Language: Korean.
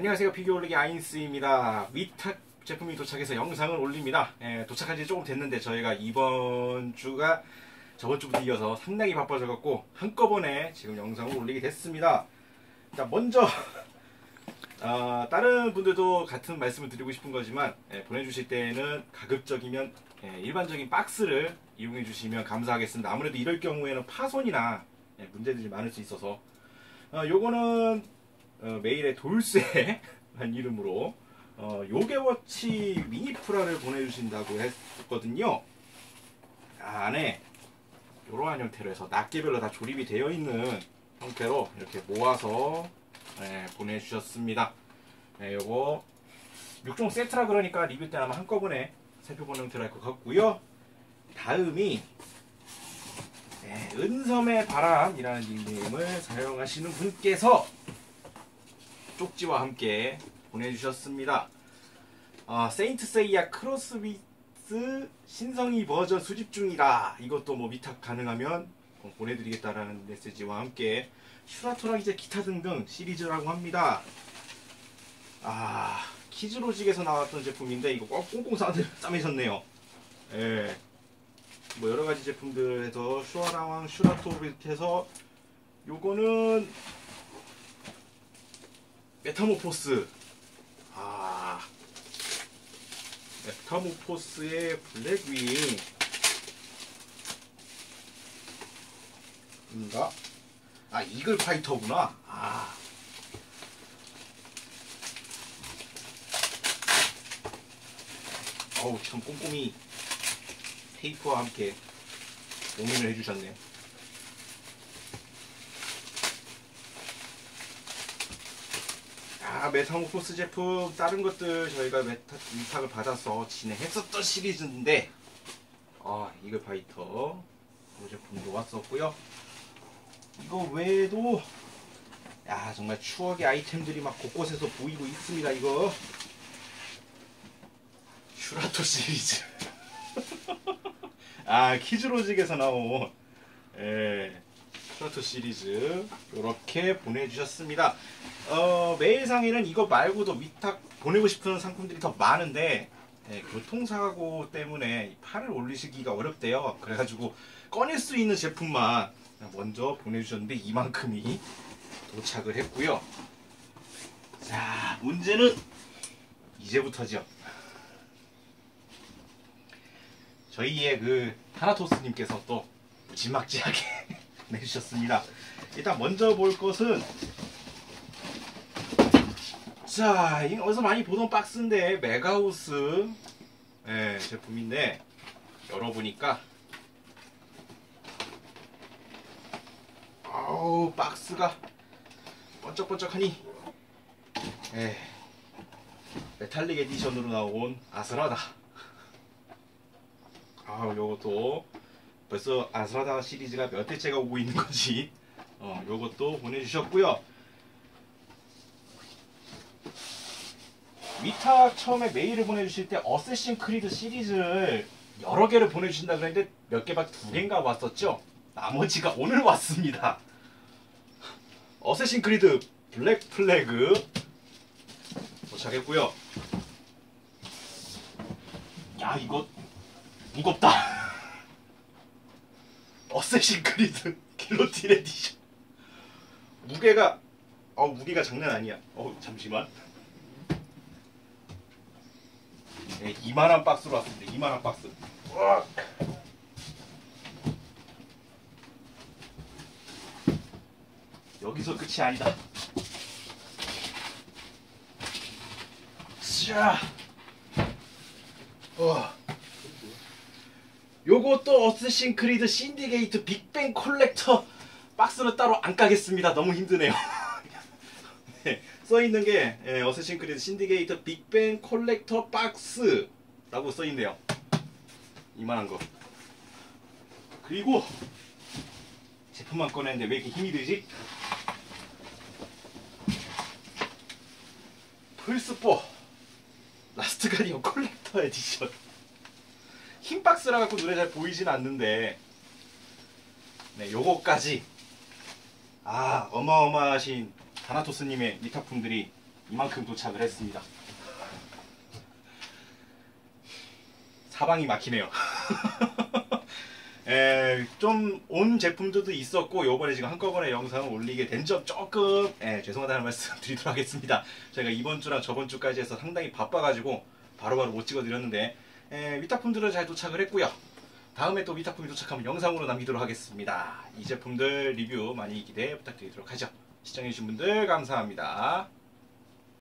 안녕하세요. 피규어 올리기 아인스입니다. 위탁 제품이 도착해서 영상을 올립니다. 예, 도착한 지 조금 됐는데 저희가 이번 주가 저번 주부터 이어서 상당히 바빠져 갖고 한꺼번에 지금 영상을 올리게 됐습니다. 자 먼저 어, 다른 분들도 같은 말씀을 드리고 싶은 거지만 예, 보내주실 때는 가급적이면 예, 일반적인 박스를 이용해 주시면 감사하겠습니다. 아무래도 이럴 경우에는 파손이나 예, 문제들이 많을 수 있어서. 어, 요거는 어, 메일에 돌쇠한 이름으로 어, 요게워치 미니프라를 보내주신다고 했거든요. 아, 안에 이러한 형태로 해서 낱개별로 다 조립이 되어 있는 형태로 이렇게 모아서 네, 보내주셨습니다. 네, 요거 6종 세트라 그러니까 리뷰 때 아마 한꺼번에 살펴보는 형태로 할 것 같고요. 다음이 네, 은섬의 바람이라는 닉네임을 사용하시는 분께서 쪽지와 함께 보내주셨습니다. 아, 세인트 세이야 크로스비스 신성이 버전 수집 중이라 이것도 뭐 위탁 가능하면 보내드리겠다라는 메시지와 함께 슈라토랑 이제 기타 등등 시리즈라고 합니다. 아 키즈로직에서 나왔던 제품인데 이거 꼭 꽁꽁 싸매셨네요. 예. 뭐 여러 가지 제품들에서 슈아라왕 슈라토 비롯해서 요거는 메타모포스. 아. 메타모포스의 블랙윙. 인가? 아 이글 파이터구나. 아. 어우 참 꼼꼼히 테이프와 함께 공연을 해주셨네요 아, 메타모포스 제품 다른 것들 저희가 위탁을 받아서 진행했었던 시리즈인데 아 이글 파이터 이 제품도 왔었고요. 이거 외에도 야 정말 추억의 아이템들이 막 곳곳에서 보이고 있습니다 이거. 슈라토 시리즈. 아 키즈로직에서 나온 예. 슈라토 시리즈 이렇게 보내주셨습니다. 어, 메일 상에는 이거 말고도 위탁 보내고 싶은 상품들이 더 많은데 네, 교통사고 때문에 팔을 올리시기가 어렵대요. 그래가지고 꺼낼 수 있는 제품만 먼저 보내주셨는데 이만큼이 도착을 했고요. 자 문제는 이제부터죠. 저희의 그 타나토스님께서 또 무지막지하게 내주셨습니다. 일단 먼저 볼 것은 자, 이 어디서 많이 보던 박스인데 메가우스 네, 제품인데 열어보니까. 아우 박스가 번쩍번쩍하니. 에 메탈릭 에디션으로 나온 아스라다. 아우 요것도 벌써 아스라다 시리즈가 몇 대째가 오고 있는 건지 어, 요것도 보내주셨고요. 위탁 처음에 메일을 보내주실 때 어쌔신 크리드 시리즈를 여러 개를 보내주신다 그랬는데 몇 개밖에 두 개인가 왔었죠? 나머지가 오늘 왔습니다. 어쌔신 크리드 블랙 플래그 도착했고요. 야 이거 무겁다. 어쌔신 크리드 킬로틴 에디션. 무게가 어 무게가 장난 아니야. 어 잠시만. 네, 이만한 박스로 왔습니다. 이만한 박스. 으악. 여기서 끝이 아니다. 자. 어. 요것도 어쌔신 크리드 신디게이트 빅뱅 콜렉터 박스는 따로 안 까겠습니다. 너무 힘드네요. 네, 써있는 게 예, 어쌔신 크리드 신디게이트 빅뱅 콜렉터 박스라고 써있네요. 이만한 거. 그리고 제품만 꺼냈는데 왜 이렇게 힘이 들지? 플스4 라스트 가디언 콜렉터 에디션 흰 박스라 갖고 눈에 잘 보이진 않는데 네 요거까지 아 어마어마하신 다나토스님의 위탁품들이 이만큼 도착을 했습니다. 사방이 막히네요. 좀 온 제품들도 있었고 요번에 지금 한꺼번에 영상을 올리게 된 점 조금 에, 죄송하다는 말씀 드리도록 하겠습니다. 저희가 이번 주랑 저번 주까지 해서 상당히 바빠가지고 바로바로 못 찍어드렸는데 에, 위탁품들은 잘 도착을 했고요. 다음에 또 위탁품이 도착하면 영상으로 남기도록 하겠습니다. 이 제품들 리뷰 많이 기대 부탁드리도록 하죠. 시청해주신 분들 감사합니다.